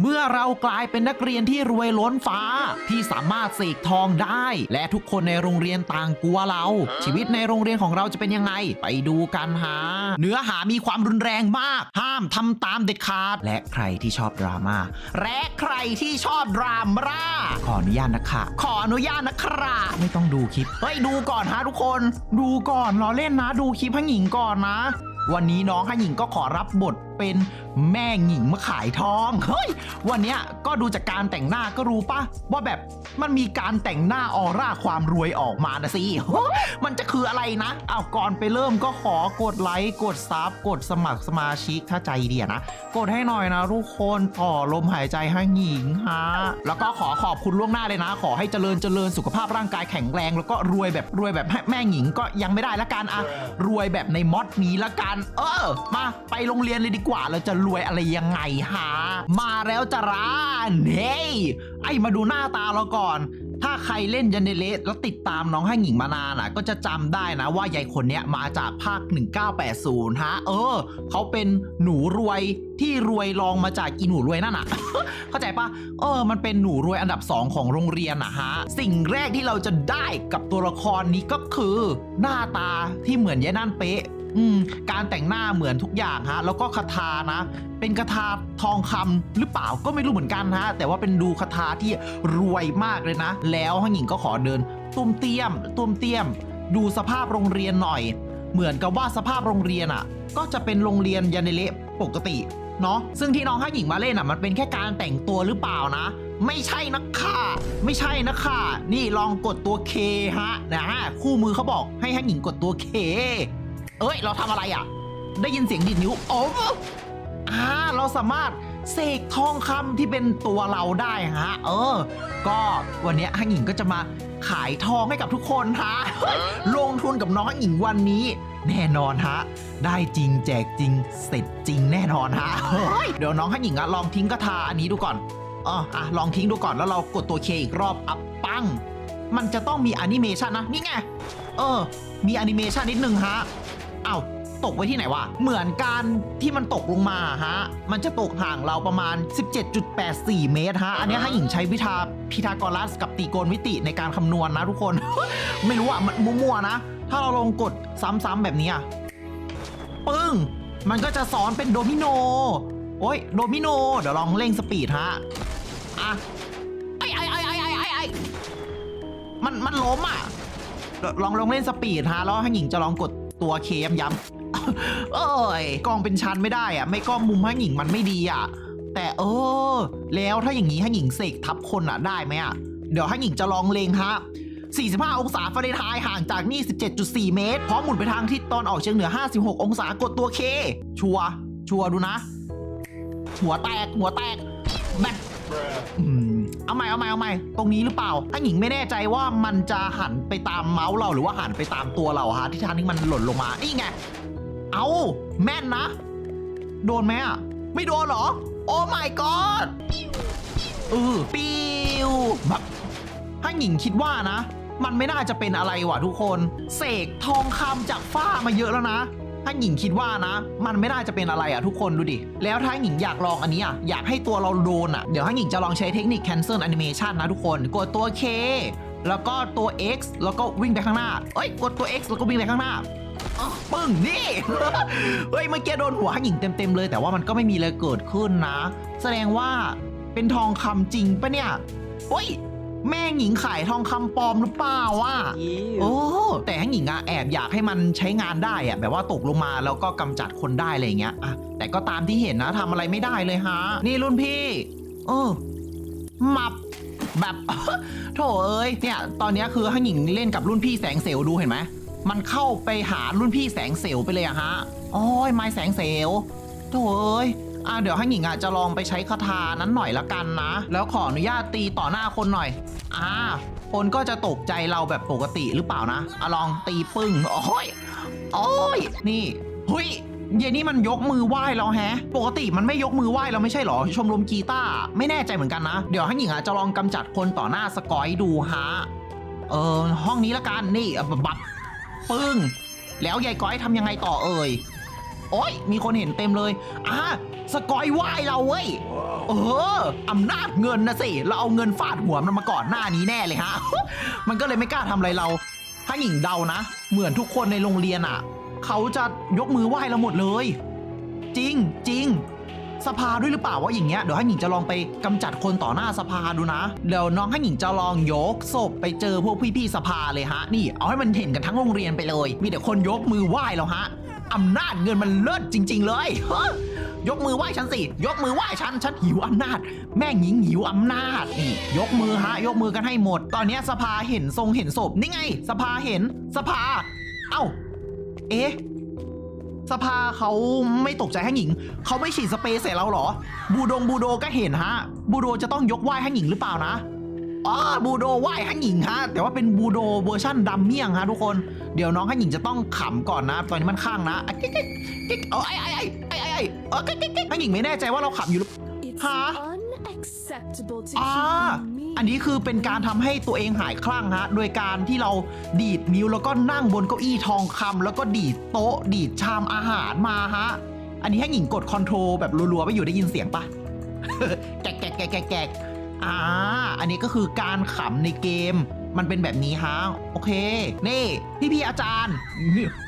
เมื่อเรากลายเป็นนักเรียนที่รวยล้นฟ้า ที่สามารถเสกทองได้ และทุกคนในโรงเรียนต่างกลัวเรา ชีวิตในโรงเรียนของเราจะเป็นยังไง ไปดูกันฮะเนื้อหามีความรุนแรงมาก ห้ามทำตามเด็ดขาด และใครที่ชอบดราม่าและใครที่ชอบดราม่าขออนุญาตนะคะขออนุญาตนะครับ ไม่ต้องดูคลิปเฮ้ยดูก่อนฮะทุกคน ดูก่อนรอเล่นนะ ดูคลิปให้หญิงก่อนนะ วันนี้น้องให้หญิงก็ขอรับบทเป็นแม่หญิงมาขายทองเฮ้ยวันเนี้ยก็ดูจากการแต่งหน้าก็รู้ปะว่าแบบมันมีการแต่งหน้าออร่าความรวยออกมานะสิมันจะคืออะไรนะ เอาก่อนไปเริ่มก็ขอกดไลค์กดซับกดสมัครสมาชิกถ้าใจดีอะนะ กดให้หน่อยนะทุกคนต่อลมหายใจให้หญิงฮะแล้วก็ขอขอบคุณล่วงหน้าเลยนะ ขอให้เจริญเจริญสุขภาพร่างกายแข็งแรง แล้วก็รวยแบบรวยแบบแม่หญิงก็ยังไม่ได้ละกันอะรวยแบบในมอดนี้ละกัน เออ มาไปโรงเรียนเลยดีกว่าเราจะรวยอะไรยังไงฮะมาแล้วจะร้านเฮ้ยไอมาดูหน้าตาเราก่อน ถ้าใครเล่นยันเดเลสแล้วติดตามน้องให้หญิงมานานอะ ก็จะจำได้นะว่ายายคนเนี้ยมาจากภาค 1980 ฮะ เออ เขาเป็นหนูรวยที่รวยรองมาจากอีหนูรวยนั่นอะ เข้าใจปะเออ มันเป็นหนูรวยอันดับ 2 ของโรงเรียนอะฮะ สิ่งแรกที่เราจะได้กับตัวละครนี้ก็คือ หน้าตาที่เหมือนยายนั่นเป๊ะ อืมการแต่งหน้าเหมือนทุกอย่างฮะ แล้วก็คาถานะ เป็นคาถาทองคำหรือเปล่าก็ไม่รู้เหมือนกันฮะ แต่ว่าเป็นดูคาถาที่รวยมากเลยนะ แล้วฮังหญิงก็ขอเดินตุ้มเตี้ยมตุ้มเตี้ยม ดูสภาพโรงเรียนหน่อย เหมือนกับว่าสภาพโรงเรียนอะ ก็จะเป็นโรงเรียนยันเดเละปกติเนาะซึ่งที่น้องฮังหญิงมาเล่นอะมันเป็นแค่การแต่งตัวหรือเปล่านะ ไม่ใช่นะค่ะไม่ใช่นะค่ะนี่ลองกดตัว K ฮะนะฮะคู่มือเขาบอกให้ฮังหญิงกดตัว K เอ้ย เราทำอะไรอะ ได้ยินเสียงดีดนิ้วโอ้อ่าเราสามารถเสกทองคำที่เป็นตัวเราได้ฮะ เออ ก็วันเนี้ยฮังหญิงก็จะมาขายทองให้กับทุกคนฮะ ลงทุนกับน้องฮังหญิงวันนี้ แน่นอนฮะ ได้จริงแจกจริงเสร็จจริงแน่นอนฮะเฮ้ยเดี๋ยวน้องฮังหญิงอะลองทิ้งกระทาอันนี้ดูก่อนอ๋ออะลองทิ้งดูก่อนแล้วเรากดตัวเคอีกรอบอัพปัง มันจะต้องมีแอนิเมชันนะนี่ไง เออ มีแอนิเมชันนิดนึงฮะเอ้าตกไว้ที่ไหนวะ เหมือนการที่มันตกลงมาฮะ มันจะตกห่างเราประมาณ 17.84 เมตรฮะ อันนี้ให้หญิงใช้วิชาพีทากรัสกับตีโกณมิติในการคำนวณนะทุกคน ไม่รู้อะมันมั่วๆนะ ถ้าเราลองกดซ้ำๆแบบนี้อะปึ้ง มันก็จะสอนเป็นโดมิโน โอ้ยโดมิโน เดี๋ยวลองเร่งสปีดฮะ อะไอ้ไอ้ไอ้ไอ้ไอ้ไอ้ไอ้มันมันล้มอะลองลองเล่นสปีดฮะ แล้วให้หญิงจะลองกด ตัวเคย้ำเอ้ยกองเป็นชั้นไม่ได้อะไม่ก็มุมให้หญิงมันไม่ดีอะแต่เออ แล้วถ้าอย่างนี้ให้หญิงเสกทับคนอะได้ไหมอะเดี๋ยวให้หญิงจะลองเลงฮะ45 องศาฟาเรนไฮต์ห่างจากนี่ 17.4 เมตร พร้อมหมุนไปทางทิศตอนออกเฉียงเหนือ 56 องศากดตัวเค ชัวร์ชัวร์ดูนะ หัวแตก หัวแตก แบบ อืมเอาใหม่เอาใหม่เอาใหม่ตรงนี้หรือเปล่าถ้าหญิงไม่แน่ใจว่ามันจะหันไปตามเมาส์เราหรือว่าหันไปตามตัวเราฮะที่ทางนี้มันหล่นลงมานี่ไงเอาแม่นนะ โดนไหมอะไม่โดนเหรอ โอ้ my god เออปิวแบบถ้าหญิงคิดว่านะ มันไม่น่าจะเป็นอะไรว่ะทุกคน เสกทองคำจากฝ้ามาเยอะแล้วนะ ถ้าหญิงคิดว่านะ มันไม่น่าจะเป็นอะไรอะทุกคนดูดิ แล้วถ้าหญิงอยากลองอันนี้อะอยากให้ตัวเราโดนอะเดี๋ยวให้หญิงจะลองใช้เทคนิค cancel animation นะทุกคนกดตัว K แล้วก็ตัว X แล้วก็วิ่งไปข้างหน้า เอ้ย กดตัว X แล้วก็วิ่งไปข้างหน้าปึ้งนี่ เฮ้ยเมื่อกี้โดนหัวให้หญิงเต็มๆเลย แต่ว่ามันก็ไม่มีอะไรเกิดขึ้นนะ แสดงว่าเป็นทองคำจริงปะเนี่ย เฮ้ย แม่หญิงขายทองคำปลอมหรือเปล่าวะโอ้แต่ให้หญิงอะแอบอยากให้มันใช้งานได้อะแบบว่าตกลงมาแล้วก็กำจัดคนได้อะไรอย่างเงี้ยอะแต่ก็ตามที่เห็นนะทำอะไรไม่ได้เลยฮะ นี่รุ่นพี่เออมับแบบโถเอ้ยเนี่ยตอนเนี้ยคือให้หญิงเล่นกับรุ่นพี่แสงเซลล์ดูเห็นไหมมันเข้าไปหารุ่นพี่แสงเซลล์ไปเลยอะฮะโอ้ยไม้แสงเซลล์โถเอ้ย อะเดี๋ยวให้หญิงอะจะลองไปใช้คาถานั้นหน่อยละกันนะ แล้วขออนุญาตตีต่อหน้าคนหน่อย อ่า คนก็จะตกใจเราแบบปกติหรือเปล่านะอะลองตีปึ้งโอ้ยโอ้ยนี่เฮ้ยเยนี่มันยกมือไหว้เราแฮะ ปกติมันไม่ยกมือไหว้เราไม่ใช่หรอ ชมรมกีตาร์ไม่แน่ใจเหมือนกันนะ เดี๋ยวให้หญิงอาจจะลองกำจัดคนต่อหน้าสกอยดูฮะ เออห้องนี้ละกัน นี่บับบับปึ้ง แล้วยายก้อยทำยังไงต่อเอ่ย โอ้ยมีคนเห็นเต็มเลยอะสกอยไหว้เราเว้ยเอออำนาจเงินนะสิ เราเอาเงินฟาดหัวมันมาก่อนหน้านี้แน่เลยฮะ มันก็เลยไม่กล้าทำอะไรเรา ถ้าหญิงเดานะ เหมือนทุกคนในโรงเรียนอะ เขาจะยกมือไหว้เราหมดเลย จริงจริงสภาด้วยหรือเปล่าว่าอย่างเงี้ยเดี๋ยวให้หญิงจะลองไปกำจัดคนต่อหน้าสภาดูนะเดี๋ยวน้องให้หญิงจะลองยกศพไปเจอพวกพี่ๆสภาเลยฮะ นี่เอาให้มันเห็นกันทั้งโรงเรียนไปเลย มีแต่คนยกมือไหว้แล้วฮะ อำนาจเงินมันเลิศจริง ๆ เลยฮะยกมือไหว้ฉันสิ ยกมือไหว้ฉัน ฉันหิวอำนาจ แม่งหญิงหิวอำนาจนี่ยกมือฮะ ยกมือกันให้หมด ตอนเนี้ยสภาเห็นทรงเห็นศพนี่ไง สภาเห็น สภา เอ้า เอ๊ะ สภาเขาไม่ตกใจให้หญิง เขาไม่ฉีดสเปรย์ใส่เราเหรอ บูโดงบูโดก็เห็นฮะ บูโดจะต้องยกไหว้ให้หญิงหรือเปล่านะ อ๋อบูโดไหว้ให้หญิงฮะ แต่ว่าเป็นบูโดเวอร์ชั่นดำเมี่ยงฮะทุกคน เดี๋ยวน้องให้หญิงจะต้องขำก่อนนะ ตอนนี้มันข้างนะอะกิ๊กกิ๊กกิ๊กเอาไอ้ไอ้ไอ้ไอ้ไอ้ไอ้เออกิ๊กกิ๊กกิ๊กให้หญิงไม่แน่ใจว่าเราขำอยู่หรือ It's Huh? unacceptable to อ่าอันนี้คือเป็นการทำให้ตัวเองหายคลั่งฮะ โดยการที่เราดีดนิ้วแล้วก็นั่งบนเก้าอี้ทองคำแล้วก็ดีดโต๊ะ ดีดชามอาหารมาฮะ อันนี้ให้หญิงกดคอนโทรลแบบรัวๆไปอยู่ได้ยินเสียงปะแกกแกกแกกแกกแกก อ่า อันนี้ก็คือการขำในเกม มันเป็นแบบนี้ฮะ โอเค นี่ พี่พี่อาจารย์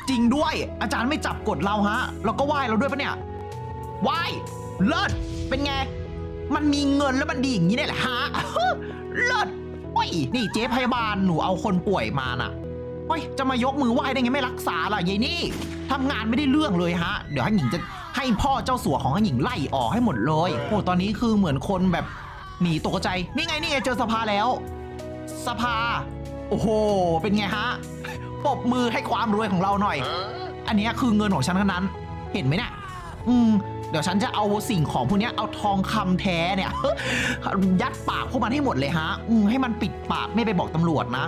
จริงด้วย อาจารย์ไม่จับกดเราฮะ แล้วก็ไหว้เราด้วยปะเนี่ย ไหว้ เลิศ เป็นไง มันมีเงินแล้วมันดีอย่างนี้เนี่ยแหละฮะ เลิศโอ้ย นี่เจ๊พยาบาล หนูเอาคนป่วยมาน่ะโอ้ย จะมายกมือไหว้ได้ไงไม่รักษาล่ะยายนี่ทำงานไม่ได้เรื่องเลยฮะ เดี๋ยวให้หญิงจะให้พ่อเจ้าสัวของหญิงไล่ออกให้หมดเลย โอ้ ตอนนี้คือเหมือนคนแบบ หนีตกใจ นี่ไงนี่ไงเจอสภาแล้ว สภา โอ้โห เป็นไงฮะ ปบมือให้ความรวยของเราหน่อย อันนี้คือเงินของฉันทั้งนั้น เห็นไหมเนี่ย อืม เดี๋ยวฉันจะเอาสิ่งของพวกนี้เอาทองคำแท้เนี่ย ยัดปากพวกมันให้หมดเลยฮะ อืมให้มันปิดปากไม่ไปบอกตำรวจนะ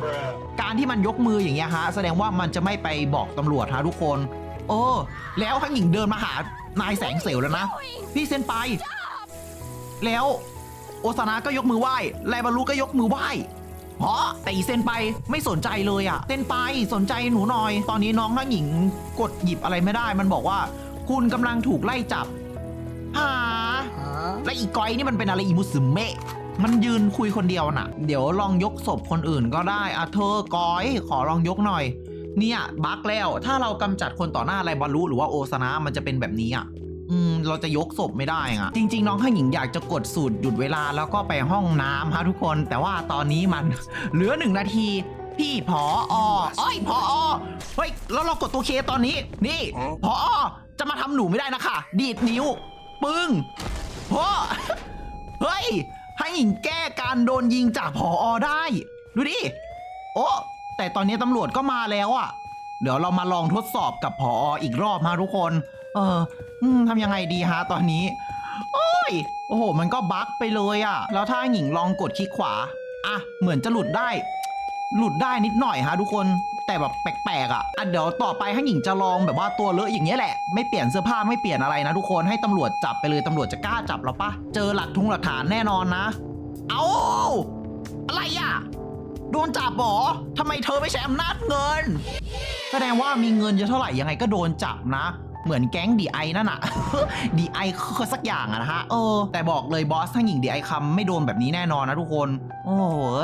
การที่มันยกมืออย่างเงี้ยฮะ แสดงว่ามันจะไม่ไปบอกตำรวจฮะทุกคน โอ้แล้วข้างหญิงเดินมาหานายแสงเสวแล้วนะ พี่เซนไป แล้ว โอซานะก็ยกมือไหว้ไลบารุก็ยกมือไหว้เพราะแต่อีเซนไปไม่สนใจเลยอะเซนไปสนใจหนูหน่อย ตอนนี้น้องทั้งหญิงกดหยิบอะไรไม่ได้ มันบอกว่า คุณกำลังถูกไล่จับหาและอีกอยนี่มันเป็นอะไรอีมุสึเมะมันยืนคุยคนเดียวน่ะ เดี๋ยวลองยกศพคนอื่นก็ได้อะเธอกอย ขอลองยกหน่อย เนี่ยบั๊กแล้ว ถ้าเรากำจัดคนต่อหน้าไรบารุหรือว่าโอซานะมันจะเป็นแบบนี้อะ อืมเราจะยกศพไม่ได้อะจริง ๆ น้องข้าหญิงอยากจะกดสูตรหยุดเวลาแล้วก็ไปห้องน้ำฮะทุกคน แต่ว่าตอนนี้มัน เหลือหนึ่งนาที พี่พออเอ้ยพออเฮ้ยแล้วเรากดตัวเคตอนนี้ นี่พออจะมาทำหนูไม่ได้นะคะดีดนิ้ว ปึ้งพอเฮ้ย ให้หญิงแก้การโดนยิงจากผออได้ ดูดิ โอ้แต่ตอนนี้ตำรวจก็มาแล้วอะ่ะ เดี๋ยวเรามาลองทดสอบกับผอออีกรอบฮะทุกคน เอออืมทำยังไงดีฮะตอนนี้ โอ้ย โอ้โห มันก็บั๊กไปเลยอะ่ะ แล้วถ้าหญิงลองกดคลิกขวา อะ เหมือนจะหลุดได้ หลุดได้นิดหน่อยฮะทุกคน แต่แบบแปลกๆอะอะ เดี๋ยวต่อไปให้หญิงจะลองแบบว่าตัวเลอะอย่างเงี้ยแหละ ไม่เปลี่ยนเสื้อผ้าไม่เปลี่ยนอะไรนะทุกคน ให้ตำรวจจับไปเลยตำรวจจะกล้าจับเราปะ เจอหลักทุงหลักฐานแน่นอนนะ เอาอะไรอะ โดนจับหรอทำไมเธอไม่ใช้อำนาจเงิน แสดงว่ามีเงินเยอะเท่าไหร่ยังไงก็โดนจับนะ เหมือนแก๊งดีไอนั่นอะดีไอคือสักอย่างอะนะฮะเออแต่บอกเลยบอสทั้งหญิงดีไอคำไม่โดนแบบนี้แน่นอนนะทุกคน โอ้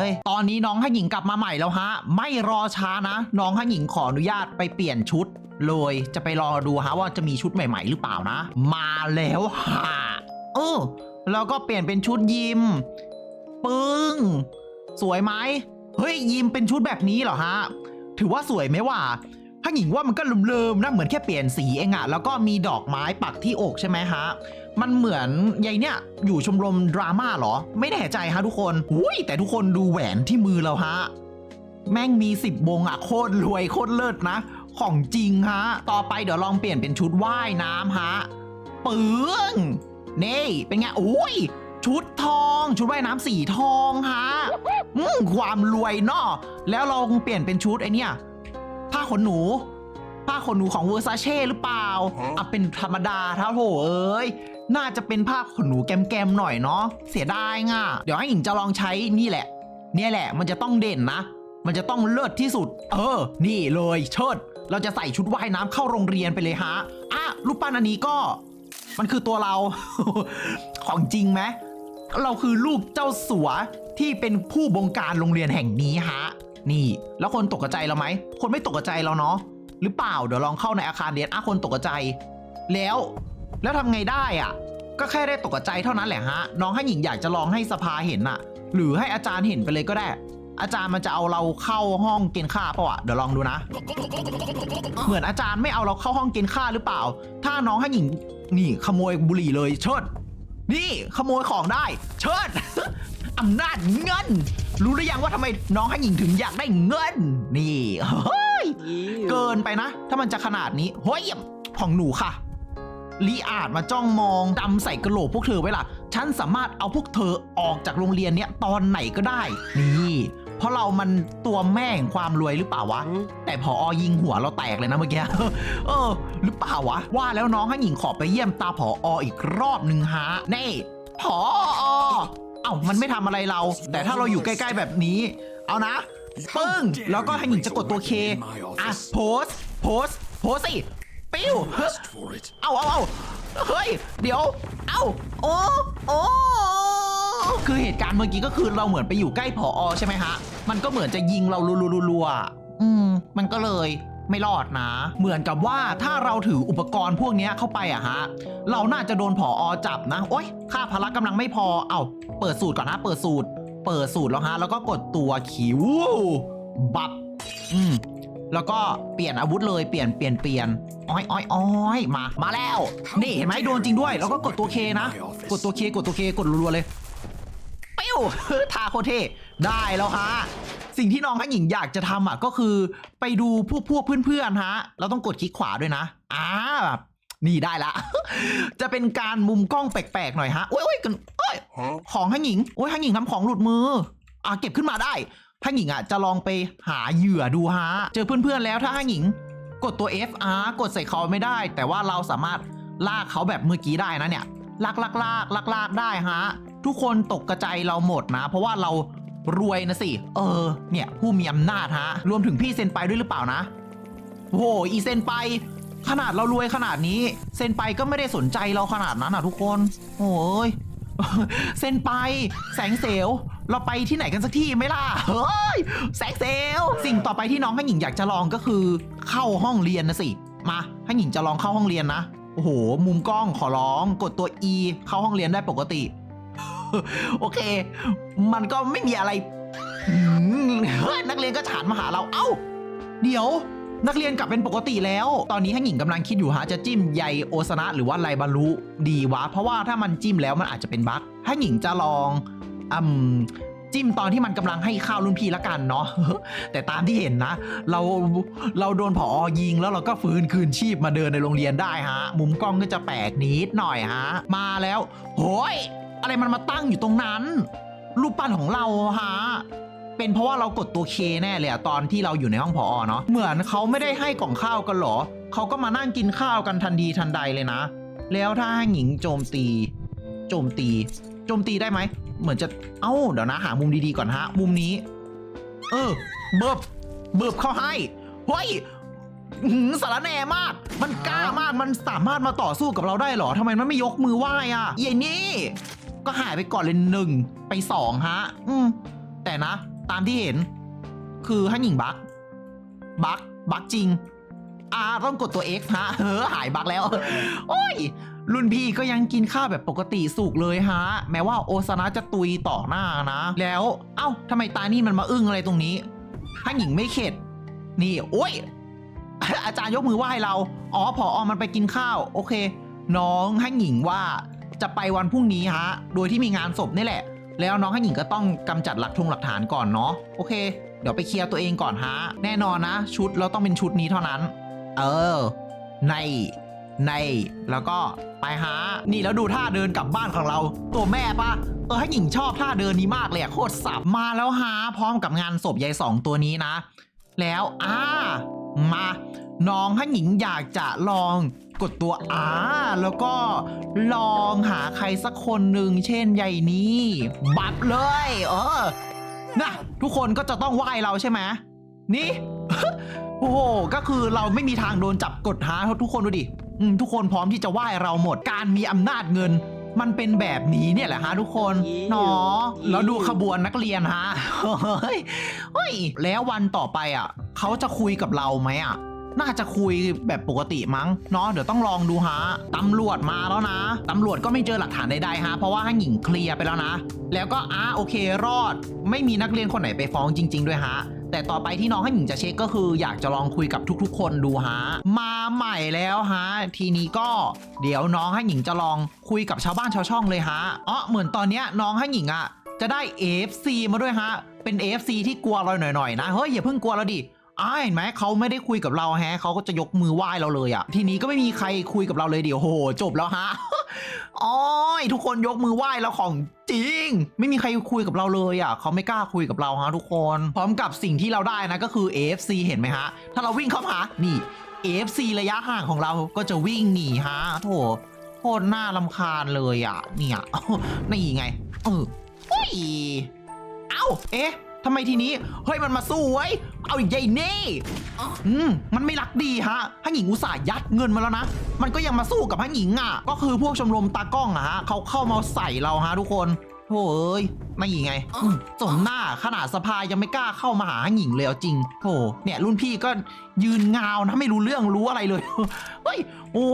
ยตอนนี้น้องให้หญิงกลับมาใหม่แล้วฮะ ไม่รอช้านะ น้องให้หญิงขออนุญาตไปเปลี่ยนชุดเลยจะไปรอดูฮะว่าจะมีชุดใหม่ ๆ หรือเปล่านะ มาแล้วฮะเออแล้วก็เปลี่ยนเป็นชุดยิม ปึ้ง สวยไหมเฮ้ยยิมเป็นชุดแบบนี้เหรอฮะ ถือว่าสวยไหมว่า ถ้าหญิงว่ามันก็เลิมๆนะเหมือนแค่เปลี่ยนสีเองอะแล้วก็มีดอกไม้ปักที่อกใช่ไหมฮะมันเหมือนยายเนี่ยอยู่ชมรมดราม่าเหรอ ไม่แน่ใจฮะทุกคนอุ้ยแต่ทุกคนดูแหวนที่มือเราฮะแม่งมีสิบวงอะโคตรรวยโคตรเลิศนะ ของจริงฮะ ต่อไปเดี๋ยวลองเปลี่ยนเป็นชุดว่ายน้ำฮะปึ้งนี่เป็นไงอุ้ยชุดทอง ชุดว่ายน้ำสีทองฮะความรวยเนาะแล้วลองเปลี่ยนเป็นชุดไอเนี่ย ขนหนู ผ้าขนหนูของเวอร์ซาเช่หรือเปล่าอะเป็นธรรมดาเท่าโถเอ้ยน่าจะเป็นผ้าขนหนูแกมๆหน่อยเนาะเสียดายง่ะ เดี๋ยวให้หญิงจะลองใช้นี่แหละ เนี่ยแหละ มันจะต้องเด่นนะ มันจะต้องเลิศที่สุด เออ นี่เลยเชิด เราจะใส่ชุดว่ายน้ำเข้าโรงเรียนไปเลยฮะอะรูปปั้นอันนี้ก็ มันคือตัวเรา ของจริงไหมเราคือลูกเจ้าสัวที่เป็นผู้บงการโรงเรียนแห่งนี้ฮะ นี่ แล้วคนตกใจเราไหม คนไม่ตกใจเราเนาะหรือเปล่าเดี๋ยวลองเข้าในอาคารเรียนอะคนตกใจ แล้วแล้วทำไงได้อะ ก็แค่ได้ตกใจเท่านั้นแหละฮะ น้องให้หญิงอยากจะลองให้สภาเห็นน่ะ หรือให้อาจารย์เห็นไปเลยก็ได้ อาจารย์มันจะเอาเราเข้าห้องเกณฑ์ค่าเปล่าอะเดี๋ยวลองดูนะ เหมือนอาจารย์ไม่เอาเราเข้าห้องเกณฑ์ค่าหรือเปล่า ถ้าน้องให้หญิงนี่ขโมยบุหรี่เลยเชิด นี่ขโมยของได้ เชิดอำนาจเงิน รู้หรือยังว่าทำไมน้องให้หญิงถึงอยากได้เงิน นี่เฮ้ยเกินไปนะ ถ้ามันจะขนาดนี้เฮ้ยของหนูค่ะลีอาจมาจ้องมองดำใส่กระโหลกพวกเธอไว้ล่ะ ฉันสามารถเอาพวกเธอออกจากโรงเรียนเนี้ยตอนไหนก็ได้ นี่ เพราะเรามันตัวแม่แห่งความรวยหรือเปล่าวะ แต่พออยิงหัวเราแตกเลยนะเมื่อกี้ เออ หรือเปล่าวะ ว่าแล้วน้องให้หญิงขอไปเยี่ยมตาผอออีกรอบหนึ่งฮะ นี่ผออ เอ้ามันไม่ทำอะไรเรา แต่ถ้าเราอยู่ใกล้ๆแบบนี้ เอานะ ปึ้ง แล้วก็ให้หญิงจะกดตัวเคอะโพสโพสโพสสิปิ้วเฮ้ยเอาเอาเอาเฮ้ย เดี๋ยว เอาโอ้โอ้คือเหตุการณ์เมื่อกี้ก็คือเราเหมือนไปอยู่ใกล้ผออใช่ไหมฮะ มันก็เหมือนจะยิงเรารัวๆๆๆอืม มันก็เลย ไม่รอดนะ เหมือนกับว่าถ้าเราถืออุปกรณ์พวกนี้เข้าไปอะฮะ เราน่าจะโดนผออจับนะ โอ๊ย ค่าพละกำลังไม่พอ เอาเปิดสูตรก่อนนะ เปิดสูตร เปิดสูตรแล้วฮะ แล้วก็กดตัวคิวบับ อืม แล้วก็เปลี่ยนอาวุธเลย เปลี่ยน เปลี่ยน เปลี่ยน อ้อยอ้อยอ้อยมา มาแล้ว นี่เห็นไหมโดนจริงด้วย แล้วก็กดตัวเคนะ กดตัวเค กดตัวเค กดรัวๆเลยปิ้วทาโคเทได้แล้วฮะ สิ่งที่น้องฮันหญิงอยากจะทำอะก็คือไปดูพวกพวกเพื่อนๆฮะ เราต้องกดคลิกขวาด้วยนะอ่าแบบนี่ได้ละ จะเป็นการมุมกล้องแปลกๆหน่อยฮะโอ้ยโอ้ยกันโอ้ยของฮันหญิงโอ้ยฮันหญิงทำของหลุดมืออะเก็บขึ้นมาได้ฮันหญิงอะจะลองไปหาเหยื่อดูฮะ เจอเพื่อนๆแล้วถ้าฮันหญิง กดตัว F R กดใส่เขาไม่ได้ แต่ว่าเราสามารถลากเขาแบบเมื่อกี้ได้นะเนี่ยลากลากลากลากลากได้ฮะ ทุกคนตกกระจายเราหมดนะ เพราะว่าเรา รวยนะสิ เออ เนี่ยผู้มีอำนาจฮะ รวมถึงพี่เซนไปด้วยหรือเปล่านะ โอ้โห อีเซนไป ขนาดเรารวยขนาดนี้ เซนไปก็ไม่ได้สนใจเราขนาดนั้นอะทุกคน โอ้ย เซนไป แสงเซลเราไปที่ไหนกันสักที่ไหมล่ะ เฮ้ย แสงเซลสิ่งต่อไปที่น้องให้หญิงอยากจะลองก็คือ เข้าห้องเรียนนะสิ มาให้หญิงจะลองเข้าห้องเรียนนะ โอ้โห มุมกล้องขอร้อง กดตัว E เข้าห้องเรียนได้ปกติ โอเค มันก็ไม่มีอะไรเฮ้ยนักเรียนก็ฉานมาหาเรา เอ้า เดี๋ยว นักเรียนกลับเป็นปกติแล้ว ตอนนี้ให้หญิงกำลังคิดอยู่ฮะจะจิ้มใยโอซนะหรือว่าไลบารุดีวะ เพราะว่าถ้ามันจิ้มแล้วมันอาจจะเป็นบั๊กให้หญิงจะลองอืมจิ้มตอนที่มันกำลังให้ข้าวรุ่นพี่ละกันเนาะแต่ตามที่เห็นนะ เราเราโดนผอยิงแล้วเราก็ฟื้นคืนชีพมาเดินในโรงเรียนได้ฮะ มุมกล้องก็จะแปลกนิดหน่อยฮะ มาแล้วโหย อะไรมันมาตั้งอยู่ตรงนั้น รูปปั้นของเราฮะเป็นเพราะว่าเรากดตัวเคแน่เลยอะตอนที่เราอยู่ในห้องพอเนาะเหมือนเขาไม่ได้ให้กล่องข้าวกันหรอเขาก็มานั่งกินข้าวกันทันทีทันใดเลยนะ แล้วถ้าหญิงโจมตี โจมตี โจมตีได้ไหมเหมือนจะเอ้าเดี๋ยวนะหามุมดีๆก่อนฮะ มุมนี้ เออเบิบเบิบเข้าให้เฮ้ยหือสารแหน่มาก มันกล้ามาก มันสามารถมาต่อสู้กับเราได้เหรอทำไมมันไม่ยกมือไหว้อะเยนี่ ก็หายไปก่อนเลยหนึ่งไปสองฮะ อืม แต่นะ ตามที่เห็น คือให้หญิงบักบักบักจริง อ่าต้องกดตัว X ฮะเออหายบักแล้ว โอ้ย รุ่นพี่ก็ยังกินข้าวแบบปกติสุกเลยฮะ แม้ว่าโอซานะจะตุยต่อหน้านะ แล้ว เอ้าทำไมตานี่มันมาอึ้งอะไรตรงนี้ให้หญิงไม่เข็ด นี่ โอ้ย อาจารย์ยกมือไหว้เรา อ๋อพออมันไปกินข้าว โอเค น้องให้หญิงว่า จะไปวันพรุ่งนี้ฮะ โดยที่มีงานศพนี่แหละ แล้วน้องให้หญิงก็ต้องกำจัดหลักทงหลักฐานก่อนเนาะ โอเค เดี๋ยวไปเคลียร์ตัวเองก่อนฮะ แน่นอนนะ ชุดเราต้องเป็นชุดนี้เท่านั้น เออ ในใน แล้วก็ไปฮะนี่แล้วดูท่าเดินกลับบ้านของเรา ตัวแม่ปะเออให้หญิงชอบท่าเดินนี้มากเลยอะโคตรสับมาแล้วฮะพร้อมกับงานศพยายสองตัวนี้นะ แล้วอ่ามา น้องให้หญิงอยากจะลอง กดตัวอาแล้วก็ลองหาใครสักคนหนึ่งเช่นใยนี้ บับเลย เออนะทุกคนก็จะต้องไหว้เราใช่ไหมนี่ โอ้โห ก็คือเราไม่มีทางโดนจับกดหาทุกคนดูดิอืมทุกคนพร้อมที่จะไหว้เราหมดการมีอำนาจเงินมันเป็นแบบนี้เนี่ยแหละฮะทุกคนเนาะแล้วดูขบวนนักเรียนฮะเฮ้ยเฮ้ยแล้ววันต่อไปอะ เขาจะคุยกับเราไหมอะ น่าจะคุยแบบปกติมั้งเนาะเดี๋ยวต้องลองดูฮะตำรวจมาแล้วนะตำรวจก็ไม่เจอหลักฐานใดๆฮะเพราะว่าให้หญิงเคลียร์ไปแล้วนะ แล้วก็อ่าโอเครอด ไม่มีนักเรียนคนไหนไปฟ้องจริง ๆ ด้วยฮะแต่ต่อไปที่น้องให้หญิงจะเช็คก็คืออยากจะลองคุยกับทุกๆ คนดูฮะ มาใหม่แล้วฮะ ทีนี้ก็เดี๋ยวน้องให้หญิงจะลองคุยกับชาวบ้านชาวช่องเลยฮะอ๋อเหมือนตอนเนี้ยน้องให้หญิงอะจะได้ AFC มาด้วยฮะ เป็น AFC ที่กลัวเราหน่อยๆนะ เฮ้ยอย่าเพิ่งกลัวเราดิ อ้าเห็นไหมเขาไม่ได้คุยกับเราแฮะเขาก็จะยกมือไหว้เราเลยอะทีนี้ก็ไม่มีใครคุยกับเราเลยเดี๋ยวโห จบแล้วฮะอ้อยทุกคนยกมือไหว้เราของจริง ไม่มีใครคุยกับเราเลยอะเขาไม่กล้าคุยกับเราฮะทุกคน พร้อมกับสิ่งที่เราได้นะก็คือ AFC เห็นไหมฮะ ถ้าเราวิ่งเข้ามานี่ AFC ระยะห่างของเราก็จะวิ่งหนีฮะโถโคตรน่าลำคาญเลยอะเนี่ยนี่ไงเออเฮ้ยเอ้าเอ๊ะ ทำไมทีนี้ เฮ้ยมันมาสู้เว้ย เอาอีกใหญ่เน่อืมมันไม่รักดีฮะฮันหญิงอุตส่าห์ยัดเงินมาแล้วนะ มันก็ยังมาสู้กับฮันหญิงอะ ก็คือพวกชมรมตากล้องอะฮะเขาเข้ามาใส่เราฮะทุกคน โถ่เอ้ยไม่ไงอืมสมหน้าขนาดสภายังไม่กล้าเข้ามาหาฮันหญิงเลยเอาจริงโธ่เนี่ยรุ่นพี่ก็ยืนงาวนะไม่รู้เรื่องรู้อะไรเลย เฮ้ย โอ้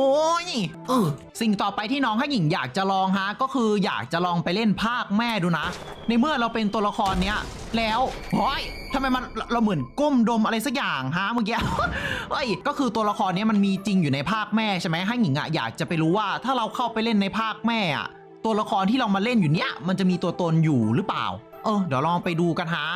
ยเออสิ่งต่อไปที่น้องฮันหญิงอยากจะลองฮะ ก็คืออยากจะลองไปเล่นภาคแม่ดูนะ ในเมื่อเราเป็นตัวละครเนี้ย แล้วเฮ้ยทำไมมันเราเราเหมือนก้มดมอะไรสักอย่างฮะเมื่อกี้เฮ้ยก็คือตัวละครเนี้ยมันมีจริงอยู่ในภาคแม่ใช่ไหมให้หญิงอะอยากจะไปรู้ว่าถ้าเราเข้าไปเล่นในภาคแม่อะ ตัวละครที่เรามาเล่นอยู่เนี้ยมันจะมีตัวตนอยู่หรือเปล่า เออเดี๋ยวลองไปดูกันฮะ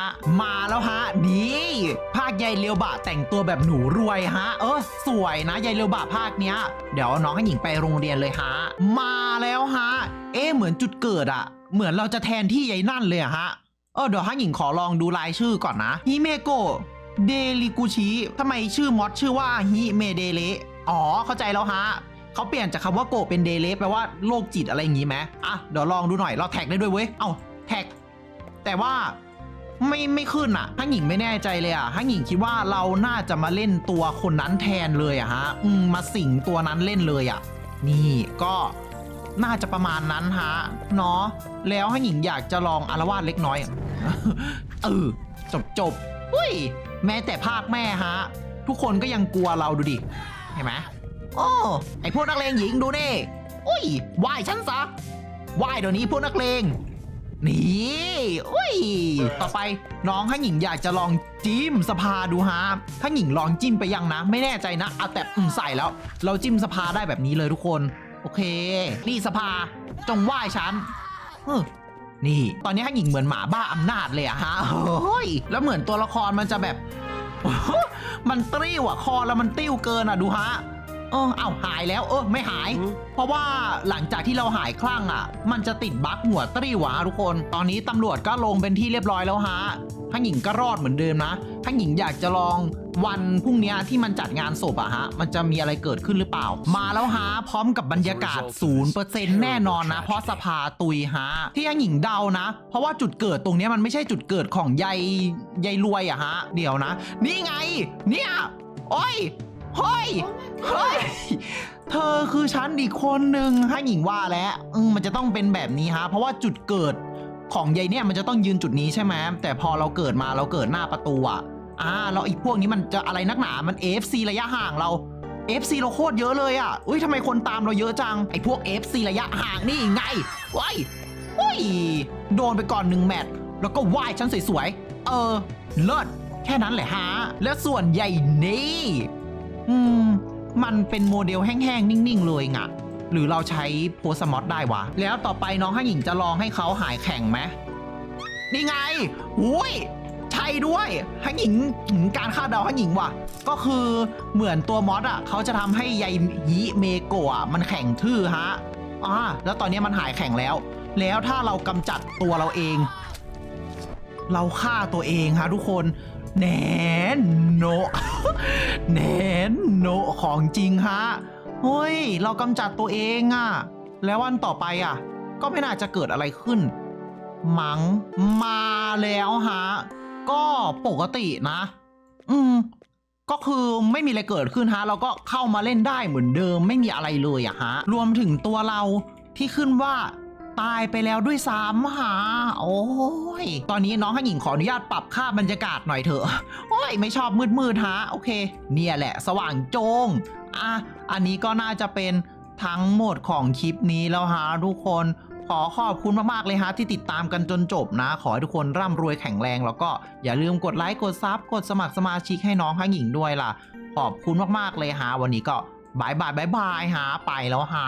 มาแล้วฮะนี่ภาคยายเลียวบะแต่งตัวแบบหนูรวยฮะ เออ สวยนะยายเลียวบะภาคเนี้ย เดี๋ยวน้องให้หญิงไปโรงเรียนเลยฮะ มาแล้วฮะ เอ๊เหมือนจุดเกิดอะเหมือนเราจะแทนที่ยายนั่นเลยอะฮะ เออเดี๋ยวให้หญิงขอลองดูรายชื่อก่อนนะฮิเมโกะเดลิกุชิทำไมชื่อมอดชื่อว่าฮิเมเดเลอ๋อเข้าใจแล้วฮะ เขาเปลี่ยนจากคำว่าโกะเป็นเดเลแปลว่าโรคจิตอะไรอย่างงี้ไหมอะเดี๋ยวลองดูหน่อยเราแท็กได้ด้วยเว้ยเอ้าแท็ก แต่ว่าไม่ไม่ขึ้นอะฮั่งหญิงไม่แน่ใจเลยอะฮั่งหญิงคิดว่าเราน่าจะมาเล่นตัวคนนั้นแทนเลยอะฮะอืมมาสิงตัวนั้นเล่นเลยอะนี่ก็น่าจะประมาณนั้นฮะเนาะแล้วฮั่งหญิงอยากจะลองอารวาสเล็กน้อยอะเออจบจบอุ้ยแม้แต่ภาคแม่ฮะ ทุกคนก็ยังกลัวเราดูดิเห็นไหม โอ้ไอพวกนักเลงหญิงดูนี่อุ้ยไหว้ฉันซะไหว้เดี๋ยวนี้พวกนักเลงนี่อุ้ย ต่อไปน้องถ้าหญิงอยากจะลองจิ้มสภาดูฮะถ้าหญิงลองจิ้มไปยังนะ ไม่แน่ใจนะเอาแต่อืมใส่แล้ว เราจิ้มสภาได้แบบนี้เลยทุกคน โอเค นี่สภาจงไหว้ฉันเออนี่ ตอนนี้ถ้าหญิงเหมือนหมาบ้าอำนาจเลยอะฮะเฮ้ยแล้วเหมือนตัวละครมันจะแบบ มันติ้วอะคอแล้วมันติ้วเกินอะดูฮะ ออเอาหายแล้วเออไม่หาย เพราะว่าหลังจากที่เราหายคลั่งอะ มันจะติดบั๊กหัวตรีหวะทุกคน ตอนนี้ตำรวจก็ลงเป็นที่เรียบร้อยแล้วฮะทั้งหญิงก็รอดเหมือนเดิมนะทั้งหญิงอยากจะลองวันพรุ่งเนี้ยที่มันจัดงานศพอะฮะ มันจะมีอะไรเกิดขึ้นหรือเปล่า มาแล้วฮะ พร้อมกับบรรยากาศ 0%แน่นอนนะ เพราะสภาตุยฮะ ที่ทั้งหญิงเดานะ เพราะว่าจุดเกิดตรงเนี้ยมันไม่ใช่จุดเกิดของยายยายรวยอะฮะ เดี๋ยวนะ นี่ไง เนี่ย โอ้ย เฮ้ย เฮ้ย เธอคือฉันอีกคนหนึ่งให้หญิงว่าแล้วอืมมันจะต้องเป็นแบบนี้ฮะ เพราะว่าจุดเกิดของยายเนี่ยมันจะต้องยืนจุดนี้ใช่ไหมแต่พอเราเกิดมาเราเกิดหน้าประตูอะอ่าแล้วอีกพวกนี้มันจะอะไรนักหนา มัน FC ระยะห่างเรา FC เราโคตรเยอะเลยอะ อุ้ยทำไมคนตามเราเยอะจัง ไอพวก FC ระยะห่างนี่ไงว้ายว้ยโดนไปก่อนหนึ่งแมตช์แล้วก็ไหว้ฉันสวยๆ เออ เลิศ แค่นั้นแหละฮะ แล้วส่วนใหญ่นี่ อืม มันเป็นโมเดลแห้งๆ นิ่งๆ เลยงะหรือเราใช้โพสมอดได้วะ แล้วต่อไปน้องห้หญิงจะลองให้เขาหายแข่งไหมนี่ไงอุ้ยใช่ด้วยห้หญิงการคาดเดาห้หญิงว่ะ ก็คือเหมือนตัวมอสอะเขาจะทำให้ยยยิเมโกะอะมันแข่งทื่อฮะอ่าแล้วตอนนี้มันหายแข่งแล้ว แล้วถ้าเรากำจัดตัวเราเอง เราฆ่าตัวเองฮะทุกคน แหนโนแหนโนของจริงฮะเฮ้ย เรากำจัดตัวเองอะแล้ววันต่อไปอะก็ไม่น่าจะเกิดอะไรขึ้น มังมาแล้วฮะ ก็ปกตินะ อืม ก็คือไม่มีอะไรเกิดขึ้นฮะ เราก็เข้ามาเล่นได้เหมือนเดิมไม่มีอะไรเลยอะฮะ รวมถึงตัวเราที่ขึ้นว่า ตายไปแล้วด้วยซ้ำหาโอ้ย ตอนนี้น้องข้างหญิงขออนุญาตปรับค่าบรรยากาศหน่อยเถอะ โอ้ย ไม่ชอบมืดๆฮะ โอเค เนี่ยแหละ สว่างโจง อะ อันนี้ก็น่าจะเป็นทั้งหมดของคลิปนี้แล้วฮะทุกคน ขอขอบคุณมาก ๆ เลยฮะ ที่ติดตามกันจนจบนะ ขอให้ทุกคนร่ำรวยแข็งแรง แล้วก็อย่าลืมกดไลค์กดซับกดสมัครสมาชิกให้น้องข้างหญิงด้วยล่ะ ขอบคุณมากๆเลยฮะวันนี้ก็บายบายบายบายฮะไปแล้วฮะ